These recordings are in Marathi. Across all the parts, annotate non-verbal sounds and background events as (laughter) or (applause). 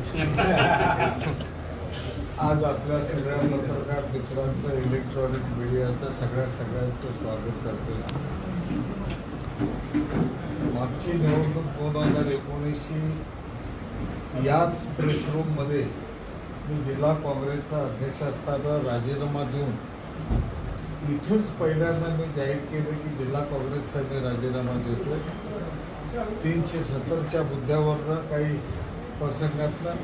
(laughs) आज आपल्या सगळ्या पत्रकार मित्रांचं इलेक्ट्रॉनिक मीडियाचं सगळ्या सगळ्यांचं स्वागत करतो मागची निवडणूक दोन हजार एकोणीसशी याच प्रेस रूममध्ये मी जिल्हा काँग्रेसचा अध्यक्ष असताना राजीनामा देऊन इथंच पहिल्यांदा मी जाहीर केलं की जिल्हा काँग्रेसचा मी राजीनामा देतो. तीनशे सत्तरच्या मुद्द्यावरनं काही प्रसंगातनं.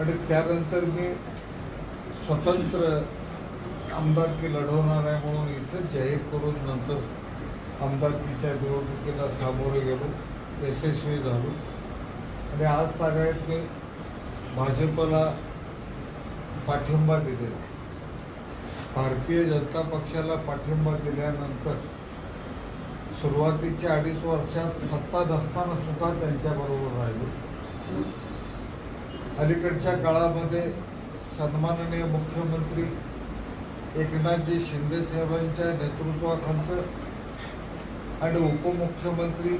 आणि त्यानंतर मी स्वतंत्र आमदारकी लढवणार आहे म्हणून इथं जाहीर करून नंतर आमदारकीच्या निवडणुकीला सामोरे गेलो यशस्वी झालो. आणि आज तागायत मी भाजपला पाठिंबा दिलेला आहे. भारतीय जनता पक्षाला पाठिंबा दिल्यानंतर सुरुवातीच्या अडीच वर्षात सत्ता नसताना सुद्धा त्यांच्याबरोबर राहिलो. अलीकडच्या काळामध्ये सन्माननीय मुख्यमंत्री एकनाथजी शिंदे साहेबांच्या नेतृत्वाखालचं आणि उपमुख्यमंत्री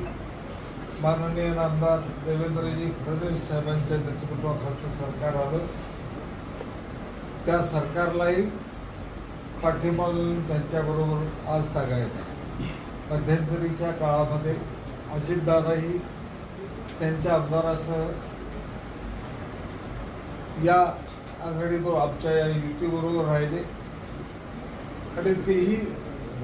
माननीय आमदार देवेंद्रजी फडणवीस साहेबांच्या नेतृत्वाखालचं सरकार आलं. त्या सरकारलाही पाठिंबा देऊन त्यांच्याबरोबर आज तागायचा मध्यंतरीच्या काळामध्ये अजितदादाही त्यांच्या आमदारासह या आघाडीबरोबर आमच्या या युतीबरोबर राहिले. आणि तेही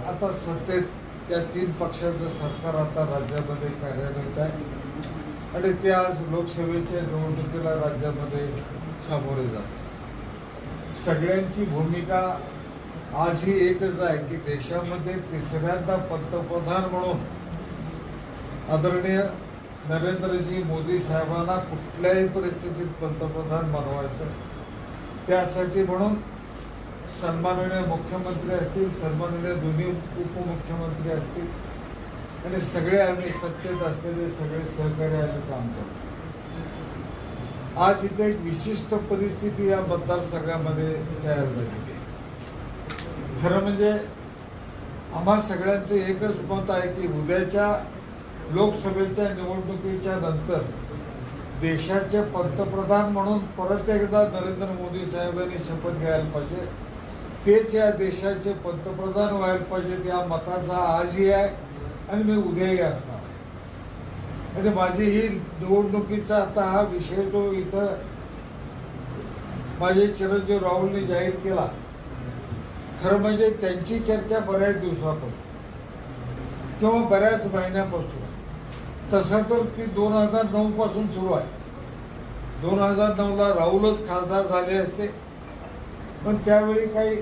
आता सत्तेत त्या तीन पक्षाचं सरकार आता राज्यामध्ये कार्यरत आहे. आणि ते आज लोकसभेच्या निवडणुकीला राज्यामध्ये सामोरे जाते सगळ्यांची भूमिका आजही एकच आहे की देशामध्ये तिसऱ्यांदा पंतप्रधान म्हणून आदरणीय नरेंद्रजी मोदी साहेबांना कुठल्याही परिस्थितीत पंतप्रधान बनवायचं? त्यासाठी म्हणून सन्माननीय मुख्यमंत्री असतील सन्माननीय दोन्ही उपमुख्यमंत्री असतील आणि सगळे आम्ही सत्तेत असलेले सगळे सहकारी आम्ही काम करतो. आज इथे एक विशिष्ट परिस्थिती या मतदारसंघामध्ये तयार झालेली आहे. खरं म्हणजे आम्हा सगळ्यांचं एकच मत आहे की उद्याच्या लोकसभेच्या निवडणुकीच्या नंतर देशाचे पंतप्रधान म्हणून परत एकदा नरेंद्र मोदी साहेबांनी शपथ घ्यायला पाहिजे. तेच या देशाचे पंतप्रधान व्हायला पाहिजेत या मताचा आजही आहे आणि मी उद्याही असणार आहे. आणि माझी ही निवडणुकीचा आता हा विषय जो इथं माझे चिरंजीव राहुलने जाहीर केला खरं म्हणजे त्यांची चर्चा बऱ्याच दिवसापासून. किंवा बऱ्याच महिन्यापासून. तसं तर ती दोन हजार नऊ पासून सुरू आहे. दोन हजार नऊला राहुलच खासदार झाले असते. पण त्यावेळी काही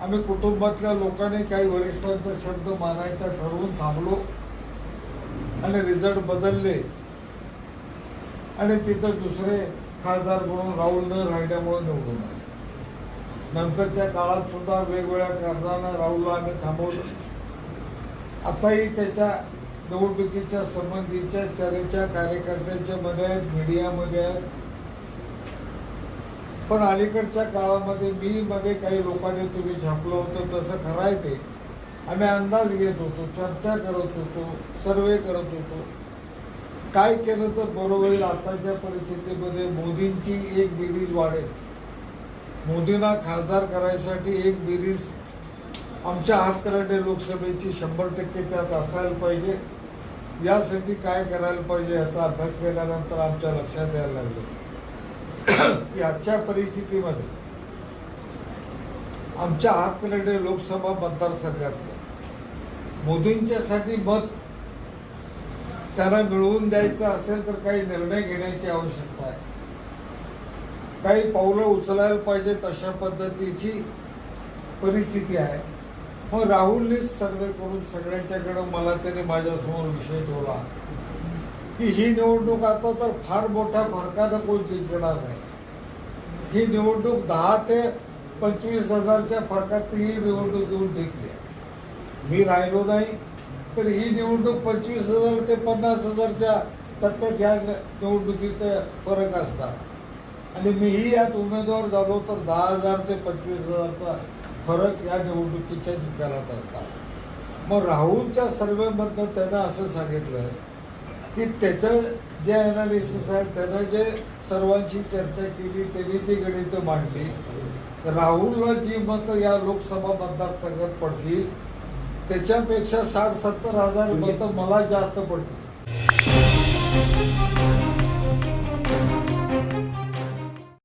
आम्ही कुटुंबातल्या लोकांनी काही वरिष्ठांचा शब्द मानायचा ठरवून थांबलो. आणि रिझल्ट बदलले. आणि तिथं दुसरे खासदार म्हणून राहुल न राहिल्यामुळे निवडून आले. नंतरच्या काळात सुद्धा वेगवेगळ्या कारणानं राहुलला आम्ही थांबवलं. आताही त्याच्या निवडणुकीच्या संबंधीच्या चर्चा कार्यकर्त्यांच्या मध्ये आहेत मीडियामध्ये आहेत पण अलीकडच्या काळामध्ये मी मध्ये काही लोकांनी तुम्ही छापलं होतं तसं खरं आहे ते. आम्ही अंदाज घेत होतो चर्चा करत होतो सर्वे करत होतो. काय केलं तर बरोबर होईल आताच्या परिस्थितीमध्ये मोदींची एक बिरीज वाढेल. मोदींना खासदार करायसाठी एक बिरीज आमच्या हातकरंडे लोकसभेची शंभर टक्के त्यात असायला पाहिजे. यासाठी काय करायला पाहिजे याचा अभ्यास केल्यानंतर आमच्या लक्षात यायला लागलं. की आजच्या परिस्थितीमध्ये आमच्या हातकरंडे लोकसभा मतदारसंघात मोदींच्यासाठी मत त्यांना मिळवून द्यायचं असेल तर काही निर्णय घेण्याची आवश्यकता आहे. काही पावलं उचलायला पाहिजेत अशा पद्धतीची परिस्थिती आहे. हो, मग राहुलने सर्वे करून सगळ्यांच्याकडे मला त्याने माझ्यासमोर विषय ठेवला. की ही निवडणूक आता तर फार मोठ्या फरकानं कोण जिंकणार नाही. ही निवडणूक दहा ते पंचवीस हजारच्या फरकात ही निवडणूक येऊन जिंकली मी राहिलो नाही तर ही निवडणूक पंचवीस हजार ते पन्नास हजारच्या टप्प्यात ह्या निवडणुकीचा फरक असणार. आणि मीही यात उमेदवार झालो तर दहा हजार ते पंचवीस हजारचा फरक या निवडणुकीच्या निकालात असतात मग राहुलच्या सर्वेमधनं त्यानं असं सांगितलं की त्याचं जे अनालिसिस आहे त्यानं जे सर्वांशी चर्चा केली त्यांनी जी गणितं मांडली राहुलला जी मतं या लोकसभा मतदारसंघात पडतील त्याच्यापेक्षा साठ सत्तर हजार मतं मला जास्त पडतील.